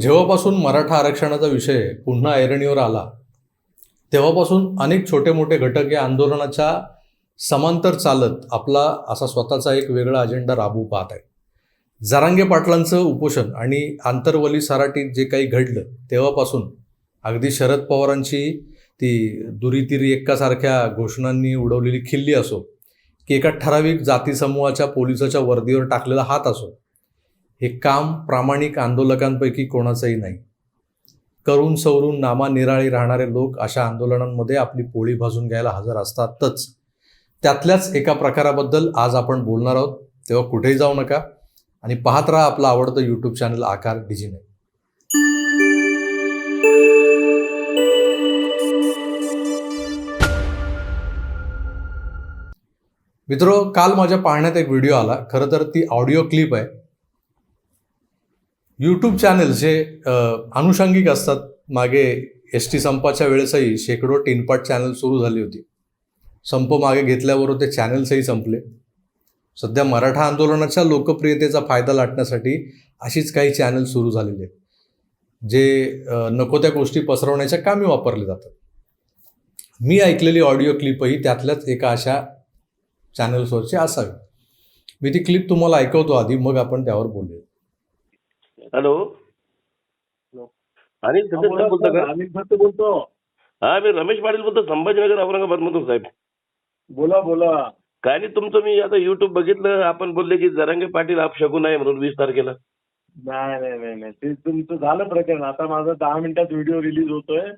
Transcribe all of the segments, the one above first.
जेव्हापासून मराठा आरक्षणाचा विषय पुन्हा ऐरणीवर आला तेव्हापासून अनेक छोटे मोठे घटक या आंदोलनाच्या समांतर चालत आपला असा स्वतःचा एक वेगळा अजेंडा राबवू पाहत आहे जरांगे पाटलांचं उपोषण आणि आंतरवली सराटीत जे काही घडलं तेव्हापासून अगदी शरद पवारांची ती दुरीतिरी एक्कासारख्या घोषणांनी उडवलेली खिल्ली असो की एका ठराविक जाती समूहाच्या पोलिसाच्या वर्दीवर टाकलेला हात असो हे काम प्रामाणिक आंदोलकांपैकी कोणाचंही नाही. करून सवरून नामा निराळी राहणारे लोक अशा आंदोलनांमध्ये आपली पोळी भाजून घ्यायला हजर असतातच. त्यातल्याच एका प्रकाराबद्दल आज आपण बोलणार आहोत. तेव्हा कुठेही जाऊ नका आणि पाहत राहा आपलं आवडतं यूट्यूब चॅनल आकार डिजिने. मित्रो काल माझ्या पाहण्यात एक व्हिडिओ आला. खरं तर ती ऑडिओ क्लिप आहे. यूट्यूब चॅनल्स हे आनुषंगिक असतात. मागे एस टी संपाच्या वेळेसही शेकडो टिनपाट चॅनल सुरू झाली होती. संप मागे घेतल्यावर ते चॅनल्सही संपले. सध्या मराठा आंदोलनाच्या लोकप्रियतेचा फायदा लाटण्यासाठी अशीच काही चॅनल सुरू झालेली आहेत. जे नको त्या गोष्टी पसरवण्याच्या कामी वापरले जातात. मी ऐकलेली ऑडिओ क्लिपही त्यातल्याच एका अशा चॅनल्सवरची असावी. मी ती क्लिप तुम्हाला ऐकवतो आधी मग आपण त्यावर बोलूया. हॅलो. अनिल बोला बोलतो का अनिल भट्ट बोलतो. हा मी रमेश पाटील बोलतो संभाजीनगर औरंगाबाद मधून साहेब. बोला बोला. काय नाही तुमचं मी आता युट्यूब बघितलं आपण बोलले की जरांगे पाटील आप शकून आहे म्हणून वीस तारखेला. नाही नाही नाही नाही. ते तुमचं झालं प्रकरण. आता माझा दहा मिनिटात व्हिडिओ रिलीज होतोय.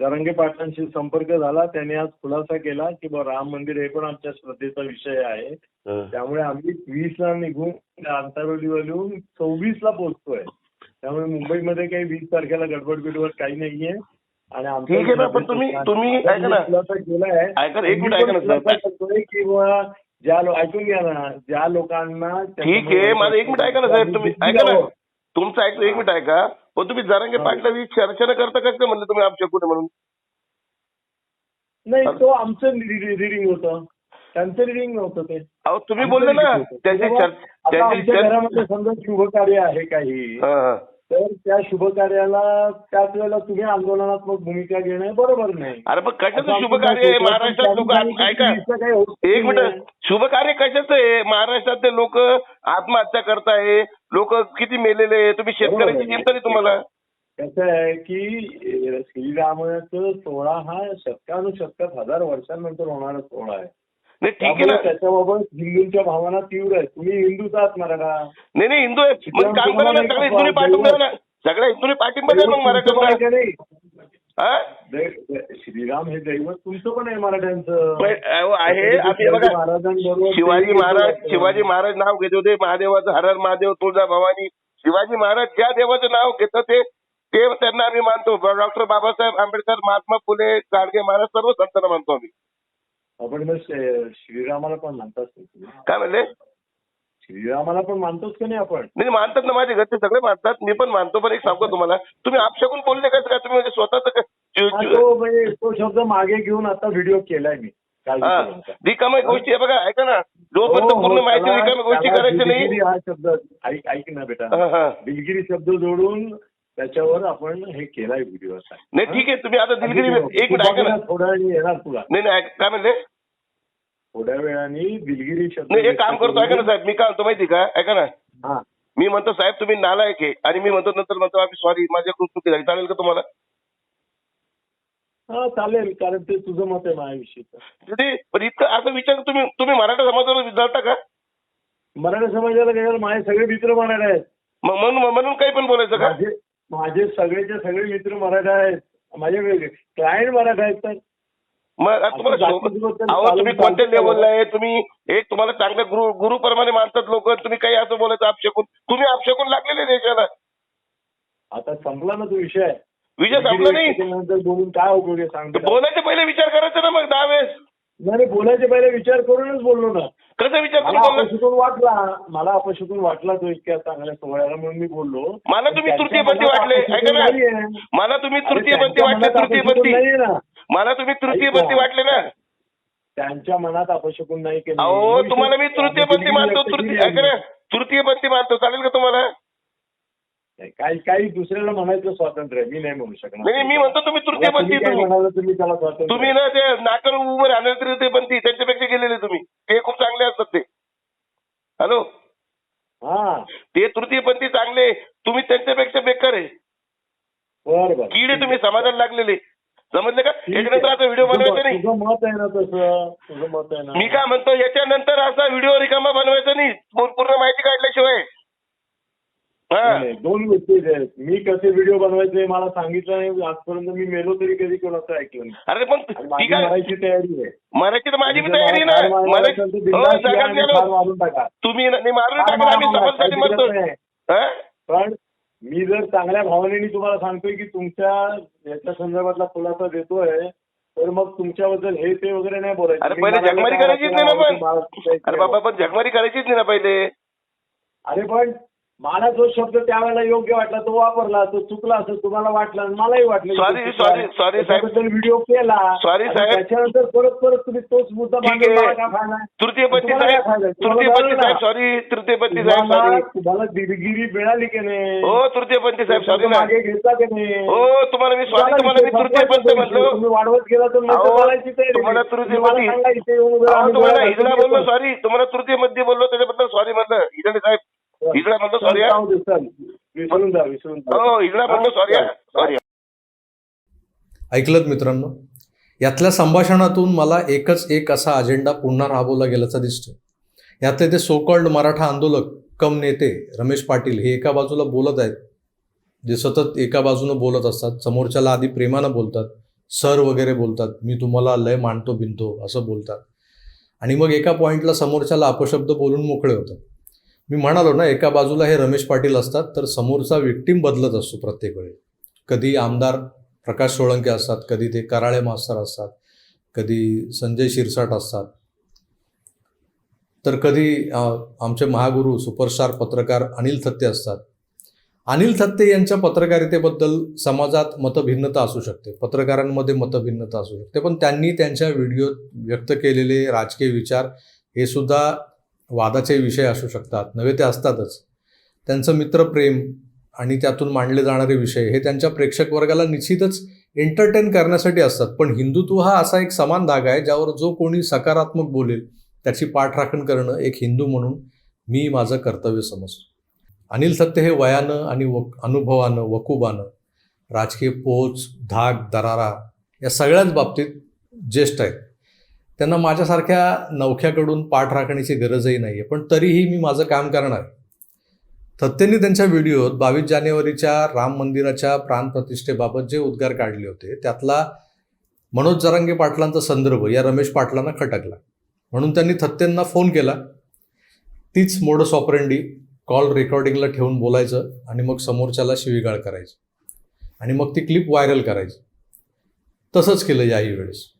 जरंगे पाटलांशी संपर्क झाला त्यांनी आज खुलासा केला की बा राम मंदिर हे पण आमच्या श्रद्धेचा विषय आहे. हं. त्यामुळे आम्ही वीस ला निघून आंतरवलीवर येऊन सव्वीस ला पोहोचतोय. त्यामुळे मुंबईमध्ये काही वीस तारखेला गडबड बिडबड काही नाहीये. आणि आमचा ठीक आहे ना, पण तुम्ही- तुम्ही आता ऐका ना. मी खुलासा केलाय. ऐका ना, एक मिनिट मी पण ऐका ना, साहेब. खुलासा करतोय की बुवा ज्या ऐकून घ्या ना ज्या लोकांना ठीक आहे माझं एक मिनिट ऐका ना साहेब तुम्ही ऐका ना. तुमचं ऐकलं एक मिनिट ऐका. पण तुम्ही जरांगे. पाटला वीस चर्चा करता कसं म्हणलं तुम्ही आप शकून आहे म्हणून नाही तो आमचं रिडिंग होतं त्यांचं रिडिंग नव्हतं ते अहो तुम्ही बोलले ना reading होतं. त्यांची तेव्हा चर्चा त्यांची आमच्या घरामध्ये समजा शुभ कार्य आहे काही. तर त्या शुभ कार्याला त्याच वेळेला तुम्ही आंदोलनात्मक भूमिका घेणं बरोबर नाही. अरे पण आता कशाचं शुभ कार्य आहे? महाराष्ट्रात लोक ऐका. एक. मिनिट. शुभ कार्य कशाचं आहे? महाराष्ट्रातले लोक आत्महत्या करताय. लोक किती मेलेले आहे? तुम्ही शेतकऱ्याची. चिंता नाही तुम्हाला? कसं आहे की श्रीरामाचं सोहळा हा शतकानुशतकात हजार वर्षांनंतर होणारा सोहळा आहे. नाही ठीक आहे ना. त्याच्याबाबत हिंदूंच्या भावना तीव्र आहेत. तुम्ही हिंदूच आहात मराठा. नाही नाही हिंदू आहे मग काम करा ना सगळ्या हिंदूने पाठिंबा द्या ना सगळ्या हिंदूने पाठिंबा द्या मग? हा? श्रीराम हे दैवत तुमचं पण आहे मराठ्यांचं. आहे. आम्ही बघा शिवाजी महाराज शिवाजी महाराज नाव घेत होते. महादेवाचं हर हर महादेव तुळजा भवानी. शिवाजी महाराज ज्या देवाचं नाव घेतात ते ते त्यांना आम्ही मानतो. डॉक्टर बाबासाहेब आंबेडकर महात्मा फुले गाडगे महाराज सर्व संतांना मानतो आम्ही. आपण मग श्री- श्रीरामाला पण मानतात का? काय म्हणले? श्रीरामाला पण मानतोच का नाही आपण? नाही मानतात ना माझे घरचे सगळे मानतात. मी पण मानतो पण एक सांगतो तुम्हाला. तुम्ही आपशाकून बोलले कसं काय तुम्ही म्हणजे स्वतःच हा, तो म्हणजे तो शब्द मागे घेऊन आता व्हिडिओ केलाय मी हा. रिकाम्या गोष्टी आहे बघा ऐका ना. जोपर्यंत हो, पूर्ण माहिती रिकाम्या गोष्टी करायच्या नाही. दिलगिरी हा शब्द ऐक ऐक ना बेटा. हा, हा. दिलगिरी शब्द जोडून त्याच्यावर आपण हे केलाय व्हिडिओ नाही ठीक आहे तुम्ही आता दिलगिरी एक मिनिट ऐका ना. थोड्या वेळाने येणार तुला. नाही नाही ऐक- काय म्हणले? थोड्या वेळाने दिलगिरी शब्द नाही एक काम करतो ऐका ना साहेब मी काय म्हणतो माहिती का? ऐका ना. हा. मी म्हणतो साहेब तुम्ही नालायक आहे आणि मी म्हणतो नंतर म्हणतो सॉरी माझ्याकडून चुकी झाली. चालेल का तुम्हाला? हा चालेल कारण ते तुझं मत आहे माझ्याविषयीचं म्हणजे पण इतकं असं विचार तुम्ही तुम्ही मराठा समाजावर जाता का? मराठा समाजाला काय झालं, माझे सगळे मित्र मराठा आहेत. मग म्हणून म्हणून काही पण बोलायचं का? माझे माझे सगळेचे सगळे मित्र मराठा आहेत. माझे क्लायंट मराठा आहेत तर. मग तुम्हाला तुम्ही कोणत्या. लेवलला आहे? तुम्ही एक तुम्हाला चांगल्या गुरु गुरुप्रमाणे मानतात लोक. तुम्ही काही असं बोलायचं आपशकून. तुम्ही आपशकून लागलेले देशाला आता संपला ना तो विषय. विजय संपला नाही? बोलून काय उपयोग आहे सांगतो? बोलायचे पहिले विचार करायचा ना मग दहा वेळेस. नाही बोलायचे पहिले विचार करूनच बोललो ना. कसा विचार मला करून बोलला अपशकून वाटला मला अपशकून वाटला तो इतक्या चांगल्या सोहळ्याला म्हणून मी बोललो. मला तुम्ही त्यांच्या तृतीयपंथी मनात वाटले अपशकुन ऐका ना. नाहीये. मला तुम्ही अरे तृतीयपंथी त्यांच्या वाटले मनात अपशकुन तृतीयपंथी नाहीये ना. मला तुम्ही तृतीयपंथी ऐका. वाटले ना. त्यांच्या मनात अपशकून नाही केलं. अहो तुम्हाला मी तृतीयपंथी मानतो तृतीय ऐका ना. तृतीयपंथी मानतो चालेल का तुम्हाला? काही काही दुसऱ्याला म्हणायचं स्वातंत्र्य आहे. मी नाही म्हणू शकणार. नाही मी म्हणतो तुम्ही तृतीयपंथी तुम्ही काय तुम्ही. म्हणाला तुम्ही त्याला स्वातंत्र्य? तुम्ही ना ते नाकर उभं राहणार तृतीयपंथी त्यांच्यापेक्षा गेलेले तुम्ही. ते खूप चांगले असतात ते. हॅलो? हा. ते तृतीयपंथी चांगले तुम्ही त्यांच्यापेक्षा बेकार आहे. बर बर. कीड तुम्ही समाजाला लागलेले. समजले का. याच्यानंतर आता व्हिडिओ बनवायचा नाही. तुझं मत आहे ना तसं? तुझं मत आहे ना? मी काय म्हणतो याच्यानंतर असा व्हिडिओ रिकामा बनवायचा नाही. पूर्ण माहिती काढल्याशिवाय. दोन गोष्टी आहेत. मी कसे व्हिडिओ बनवायचे मला सांगितलं नाही. आजपर्यंत मी मेलो तरी कधी कोणाचं ऐकलं नाही. अरे पण मराठी तयारी आहे. मराठी तर माझी जर तयारी मला आहे ठार ना मारायला मला असेल तर हो तुम्ही नाही नाही. हा? पण मी जर चांगल्या भावनेने तुम्हाला सांगतोय की तुमच्या याच्या संदर्भातला खुलासा देतोय तर मग तुमच्याबद्दल हे ते वगैरे नाही बोलायचं. अरे पहिले काय करायचीच नाही ना पण. अरे बाबा पण जगमारी करायचीच नाही ना पहिले. अरे पण मला जो शब्द त्यावेळेला योग्य वाटला तो वापरला तो चुकला असं तुम्हाला वाटलं मलाही वाटलं चुकला. sorry, sorry, साहेब. व्हिडिओ केला आणि साहेब. त्याच्यानंतर परत परत तुम्ही तोच मुद्दा तुम्हाला साहेब कळलं साहेब? सॉरी तृतीयपंथी साहेब सॉरी तुम्हाला दिलगिरी मिळाली की नाही हो तृतीयपंथी साहेब सॉरी मागे घेता की नाही हो तुम्हाला मी सॉरी तुम्हाला मी तृतीयपंथी विषय. तुम्ही वाढवत गेला तर. तुम्हाला राहा, तुम्हाला हिजडा बोललो. सॉरी तुम्हाला तृतीयमध्ये बोललो त्याच्याबद्दल सॉरी म्हणलं हिजडे साहेब हिजडा म्हणलो सॉरी. विसरून जा विसरून हो हिजडा म्हणलो सॉरी सॉरी ऐकलत मित्रांनो? यातल्या संभाषणातून मला एकच एक असा अजेंडा पुन्हा राबवला गेल्याचा दिसतो यातले ते सोकॉल्ड मराठा आंदोलक कम नेते रमेश पाटील हे एका बाजूला बोलत आहेत. जे सतत एका बाजूनं बोलत असतात समोरच्याला आधी प्रेमानं बोलतात सर वगैरे बोलतात मी तुम्हाला लय मानतो बिनतो असं बोलतात. आणि मग एका पॉईंटला समोरच्याला अपशब्द बोलून मोकळे होतात. मी म्हणालो ना एका बाजूला हे रमेश पाटील असतात तर समोरचा विक्टीम बदलत असतो प्रत्येक वेळी. कधी आमदार प्रकाश सोळंके असतात कधी ते कराळे मास्तर असतात कधी संजय शिरसाट असतात. तर कधी आमचे महागुरू सुपरस्टार पत्रकार अनिल थत्ते असतात. अनिल थत्ते यांच्या पत्रकारितेबद्दल समाजात मतभिन्नता असू शकते पत्रकारांमध्ये मतभिन्नता असू शकते पण त्यांनी त्यांच्या व्हिडिओत व्यक्त केलेले राजकीय विचार हे सुद्धा वादाचे विषय असू शकतात नव्हे ते असतातच. त्यांचं मित्रप्रेम आणि त्यातून मांडले जाणारे विषय हे त्यांच्या प्रेक्षक वर्गाला निश्चितच एंटरटेन करण्यासाठी असतात. पण हिंदुत्व हा असा एक समान धागा आहे ज्यावर जो कोणी सकारात्मक बोलेल त्याची पाठराखण करणं एक हिंदू म्हणून मी माझं कर्तव्य समजतो. अनिल सत्य हे वयानं आणि वक अनुभवानं वकुबानं राजकीय पोच धाक दरारा या सगळ्याच बाबतीत ज्येष्ठ आहेत. त्यांना माझ्यासारख्या नवख्याकडून पाठ राखण्याची गरजही नाही आहे पण तरीही मी माझं काम करणार थत्तेंनी त्यांच्या व्हिडिओत बावीस जानेवारीच्या राम मंदिराच्या प्राणप्रतिष्ठेबाबत जे उद्गार काढले होते त्यातला मनोज जरांगे पाटलांचा संदर्भ या रमेश पाटलांना खटकला. म्हणून त्यांनी थत्तेंना फोन केला. तीच मोडस ऑपरेंडी कॉल रेकॉर्डिंगला ठेवून बोलायचं आणि मग समोरच्याला शिवीगाळ करायचं. आणि मग ती क्लिप व्हायरल करायची. तसंच केलं याही वेळेस.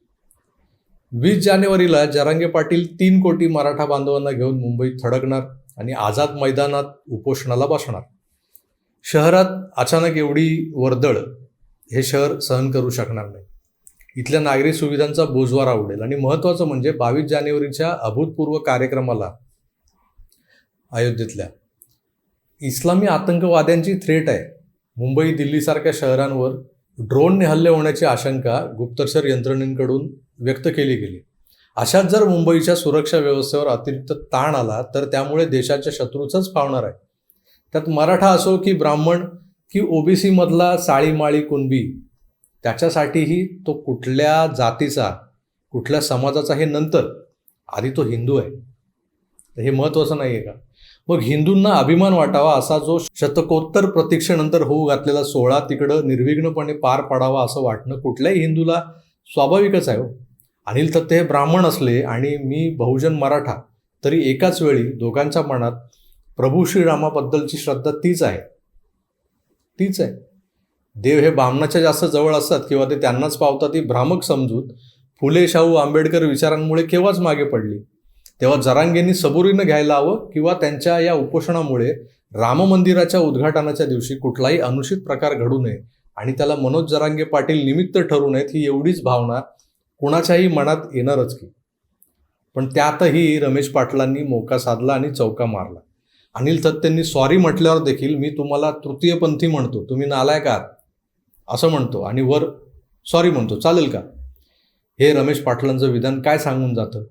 वीस जानेवारीला जरांगे पाटील तीन कोटी मराठा बांधवांना घेऊन मुंबईत थडकणार आणि आझाद मैदानात उपोषणाला बसणार. शहरात अचानक एवढी वर्दळ हे शहर सहन करू शकणार नाही. इथल्या नागरी सुविधांचा बोजवारा आवडेल आणि महत्त्वाचं म्हणजे बावीस जानेवारीच्या अभूतपूर्व कार्यक्रमाला अयोध्येतल्या. इस्लामी आतंकवाद्यांची थ्रेट आहे. मुंबई दिल्लीसारख्या शहरांवर ड्रोनने हल्ले होण्याची आशंका गुप्तचर यंत्रणेकडून व्यक्त केली गेली. अशात जर मुंबईच्या सुरक्षा व्यवस्थेवर अतिरिक्त ताण आला तर त्यामुळे देशाच्या शत्रूचंच पावणार आहे. त्यात मराठा असो की ब्राह्मण की ओबीसीमधला साळीमाळी कुणबी त्याच्यासाठीही तो कुठल्या जातीचा कुठल्या समाजाचा हे नंतर. आधी तो हिंदू आहे. हे महत्त्वाचं नाही आहे का? मग हिंदूंना अभिमान वाटावा असा जो शतकोत्तर प्रतीक्षेनंतर होऊ घातलेला सोहळा तिकडं निर्विघ्नपणे पार पाडावा असं वाटणं कुठल्याही हिंदूला स्वाभाविकच आहे हो. अनिल तत्ते हे ब्राह्मण असले आणि मी बहुजन मराठा तरी एकाच वेळी दोघांच्या मनात प्रभू श्रीरामाबद्दलची श्रद्धा तीच आहे. तीच आहे. देव हे बामणाच्या जास्त जवळ असतात किंवा ते त्यांनाच पावतात ही भ्रामक समजूत फुले शाहू आंबेडकर विचारांमुळे केव्हाच मागे पडली. तेव्हा जरांगेंनी सबुरीनं घ्यायला हवं किंवा त्यांच्या या उपोषणामुळे राम मंदिराच्या उद्घाटनाच्या दिवशी कुठलाही अनुचित प्रकार घडू नये आणि त्याला मनोज जरांगे पाटील निमित्त ठरू नयेत ही एवढीच भावना कुणाच्याही मनात येणारच की. पण त्यातही रमेश पाटलांनी मोका साधला आणि चौका मारला. अनिल थत्तेंनी सॉरी म्हटल्यावर देखील मी तुम्हाला तृतीयपंथी म्हणतो तुम्ही नालायक आहात असं म्हणतो आणि वर सॉरी म्हणतो. चालेल का? हे रमेश पाटलांचं विधान काय सांगून जातं?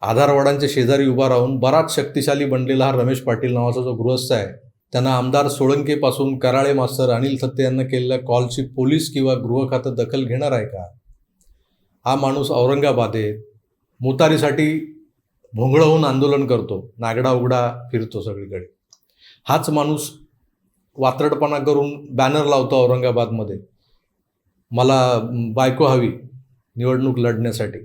आधारवाडांच्या शेजारी उभा राहून बराच शक्तिशाली बनलेला हा रमेश पाटील नावाचा जो गृहस्थ आहे त्यांना आमदार सोळंकेपासून कराळे मास्तर अनिल थत्ते यांना केलेल्या कॉलची पोलीस किंवा गृह खातं दखल घेणार आहे का? हा माणूस औरंगाबाद आहे मुतारीसाठी भोंगळं आंदोलन करतो नागडा उघडा फिरतो सगळीकडे. हाच माणूस वात्रटपणा करून बॅनर लावतो औरंगाबादमध्ये. मला बायको हवी निवडणूक लढण्यासाठी.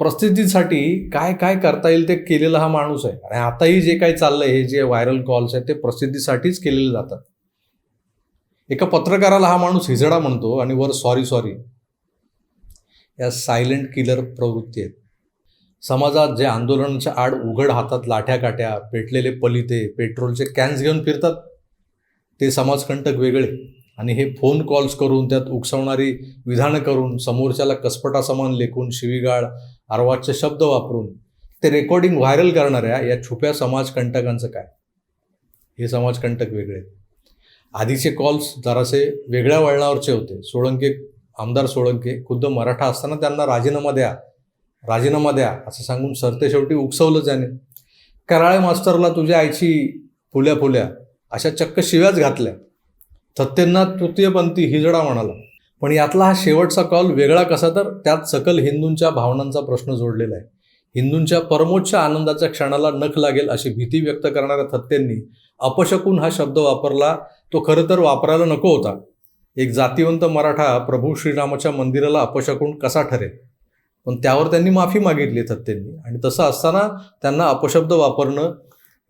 प्रसिद्धीसाठी काय काय करता येईल ते केलेला हा माणूस आहे. आणि आताही जे काही चाललंय हे जे व्हायरल कॉल्स आहेत ते प्रसिद्धीसाठीच केलेले जातात. एका पत्रकाराला हा माणूस हिजडा म्हणतो आणि वर सॉरी सॉरी या सायलेंट किलर प्रवृत्ती आहेत. समाजात जे आंदोलनाच्या आड उघड हातात लाठ्या काठ्या पेटलेले पलिते पेट्रोलचे कॅन्स घेऊन फिरतात ते समाजकंटक वेगळे. आणि हे फोन कॉल्स करून त्यात उकसवणारी विधानं करून समोरच्याला कसपटासमान लेखून शिवीगाळ अर्वाच्य शब्द वापरून ते रेकॉर्डिंग व्हायरल करणाऱ्या या छुप्या समाजकंटकांचं काय? हे समाजकंटक वेगळे आधीचे कॉल्स जरासे वेगळ्या वळणावरचे होते. सोळंके आमदार सोळंके खुद्द मराठा असताना त्यांना राजीनामा द्या राजीनामा द्या असं सांगून सरते शेवटी उकसवलं त्याने कराळे मास्तरला तुझ्या आईची फुल्या फुल्या अशा चक्क शिव्याच घातल्या. थत्तेंना तृतीयपंथी हिजडा म्हणाला पण यातला हा शेवटचा कॉल वेगळा कसा तर त्यात सकल हिंदूंच्या भावनांचा प्रश्न जोडलेला आहे. हिंदूंच्या परमोच्च आनंदाच्या क्षणाला नख लागेल अशी भीती व्यक्त करणाऱ्या थत्तेंनी अपशकून हा शब्द वापरला तो खरं तर वापरायला नको होता. एक जातिवंत मराठा प्रभू श्रीरामाच्या मंदिराला अपशकून कसा ठरेल? पण त्यावर त्यांनी माफी मागितली थत्तेंनी आणि तसं असताना त्यांना अपशब्द वापरणं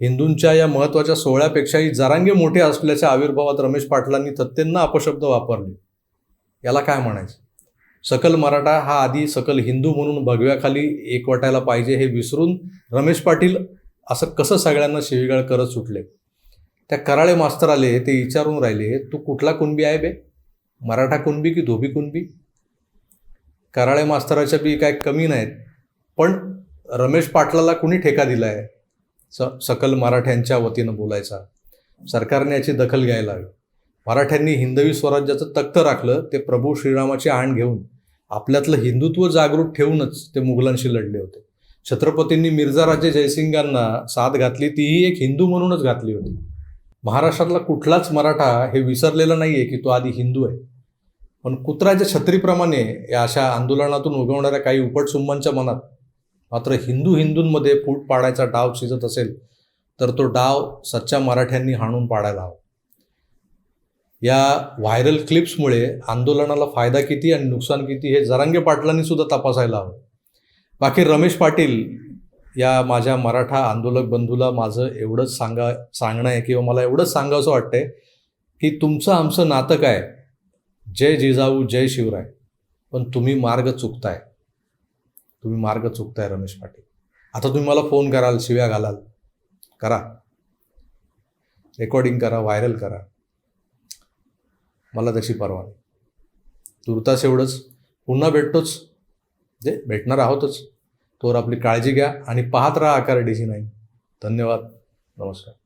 हिंदूंच्या या महत्त्वाच्या सोहळ्यापेक्षाही जरांगे मोठे असल्याच्या आविर्भावात रमेश पाटलांनी तथ्यांना अपशब्द वापरले. याला काय म्हणायचं? सकल मराठा हा आधी सकल हिंदू म्हणून भगव्याखाली एकवटायला पाहिजे हे विसरून रमेश पाटील असं कसं सगळ्यांना शिवीगाळ करत सुटले? त्या कराळे मास्तर आले ते विचारून राहिले तू कुठला कुणबी आहे बे? मराठा कुणबी की धोबी कुणबी? कराळे मास्तराच्या बी काय कमी नाहीत पण रमेश पाटलाला कुणी ठेका दिला आहे स सकल मराठ्यांच्या वतीनं बोलायचा. सरकारने याची दखल घ्यायला हवी. मराठ्यांनी हिंदवी स्वराज्याचं तख्त राखलं ते प्रभू श्रीरामाची आण घेऊन आपल्यातलं हिंदुत्व जागृत ठेवूनच ते मुघलांशी लढले होते. छत्रपतींनी मिर्झा राजे जयसिंगांना साथ घातली तीही एक हिंदू म्हणूनच घातली होती. महाराष्ट्रातला कुठलाच मराठा हे विसरलेला नाही आहे की तो आधी हिंदू आहे. पण कुत्राच्या छत्रीप्रमाणे या अशा आंदोलनातून उगवणाऱ्या काही उपटसुंबांच्या मनात मात्र हिंदू हिंदूंमध्ये फूट पाडायचा डाव शिजत असेल तर तो डाव सच्च्या मराठ्यांनी हाणून पाडायला हवा. या व्हायरल क्लिप्समुळे आंदोलनाला फायदा किती आणि नुकसान किती हे जरांगे पाटलांनी सुद्धा तपासायला हवं. बाकी रमेश पाटील या माझ्या मराठा आंदोलक बंधूला माझं एवढंच सांगा सांगणं आहे किंवा मला एवढंच सांगावंसं वाटतंय की तुमचं आमचं नातं काय? जय जिजाऊ जय शिवराय. पण तुम्ही मार्ग चुकताय. तुम्ही मार्ग चुकताय रमेश पाटील. आता तुम्ही मला फोन कराल शिव्या घालाल. करा. रेकॉर्डिंग करा व्हायरल करा. मला तशी परवा नाही. तुर्तास एवढंच. पुन्हा भेटतोच. जे भेटणार आहोतच. तोवर आपली काळजी घ्या आणि पाहत राहा आकार डीजी नाही धन्यवाद. नमस्कार.